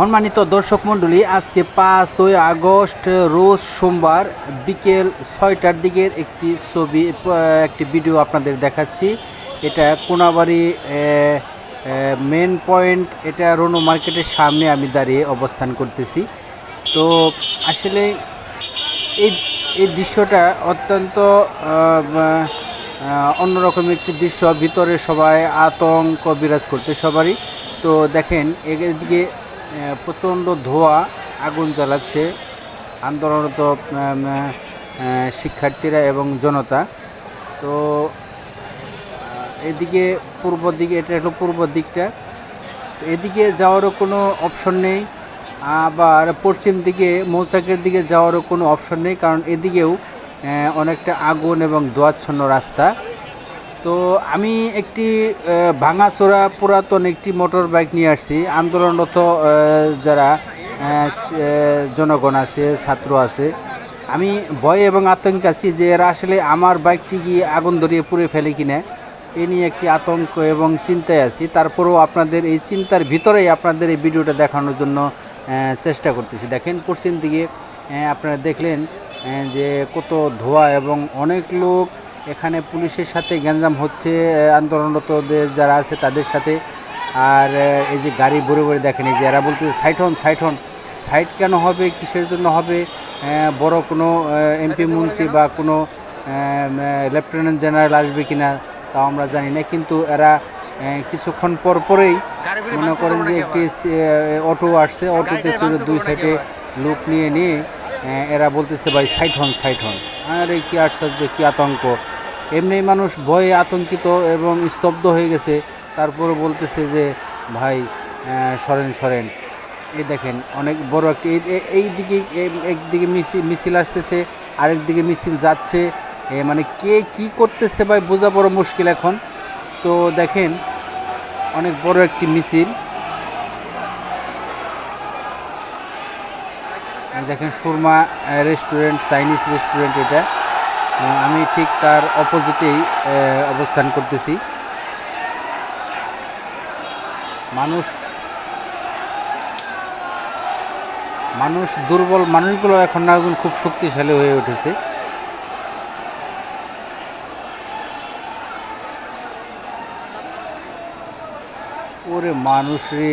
সম্মানিত দর্শক মণ্ডলী, আজকে পাঁচই আগস্ট, রোজ সোমবার বিকেল ছয়টার দিকের একটি ছবি, একটি ভিডিও আপনাদের দেখাচ্ছি। এটা কোনাবাড়ি মেন পয়েন্ট, এটা রনু মার্কেটের সামনে আমি দাঁড়িয়ে অবস্থান করতেছি। তো আসলে এই এই দৃশ্যটা অত্যন্ত অন্যরকম একটি দৃশ্য। ভিতরে সবাই আতঙ্ক বিরাজ করতে সবারই। তো দেখেন, এদিকে প্রচণ্ড ধোঁয়া, আগুন জ্বালাচ্ছে আন্দোলনরত শিক্ষার্থীরা এবং জনতা। তো, এদিকে পূর্ব দিকে, এটা হলো পূর্ব দিকটা। এদিকে যাওয়ারও কোনো অপশন নেই। আবার পশ্চিম দিকে, মৌচাকের দিকে যাওয়ারও কোনো অপশন নেই, কারণ এদিকেও অনেকটা আগুন এবং দোয়াচ্ছন্ন রাস্তা। তো আমি একটি ভাঙাচোরা পুরাতন একটি মোটর বাইক নিয়ে আসছি। আন্দোলনরত যারা জনগণ আছে, ছাত্র আছে, আমি ভয় এবং আতঙ্কে আছি যে এরা আসলে আমার বাইকটি গিয়ে আগুন ধরিয়ে পুড়ে ফেলে কিনা। এ নিয়ে একটি আতঙ্ক এবং চিন্তায় আছি। তারপরেও আপনাদের এই চিন্তার ভিতরেই আপনাদের এই ভিডিওটা দেখানোর জন্য চেষ্টা করতেছি। দেখেন, পশ্চিম দিকে আপনারা দেখলেন যে কত ধোঁয়া এবং অনেক লোক এখানে পুলিশের সাথে গ্যাঞ্জাম হচ্ছে আন্দোলনরতদের যারা আছে তাদের সাথে। আর এই যে গাড়ি ভরে ভরে দেখেন এই যে এরা বলতেছে সাইট হন সাইট হন সাইট কেন হবে? কিসের জন্য হবে? বড় কোনো এমপি মন্ত্রী বা কোনো লেফটেন্যান্ট জেনারেল আসবে কিনা তাও আমরা জানি না। কিন্তু এরা কিছুক্ষণ পর পরেই মনে করেন যে একটি অটো আসছে। অটোতে চড়ে দুই সাইডে লোক নিয়ে নিয়ে এরা বলতেছে, ভাই, সাইট হন সাইট হন। আরে, কি আশ্চর্য, কি আতঙ্ক। এমনি মানুষ ভয়ে আতঙ্কিত এবং স্তব্ধ হয়ে গেছে। তারপরে বলতেছে যে, ভাই সরেন সরেন। এই দেখেন, অনেক বড় একটি, এই- দিকে একদিকে মিছিল মিছিল আসতেছে আরেক দিকে মিছিল যাচ্ছে। মানে কে কি করতেছে ভাই, বোঝা বড় মুশকিল এখন। তো দেখেন, অনেক বড় একটি মিছিল। দেখেন সুরমা রেস্টুরেন্ট চাইনিজ রেস্টুরেন্ট এটা। আমি ঠিক তার অপোজিটেই অবস্থান করতেছি। মানুষ মানুষ দুর্বল, মানুষগুলো এখন না খুব শক্তিশালী হয়ে উঠেছে। ওরে মানুষ রে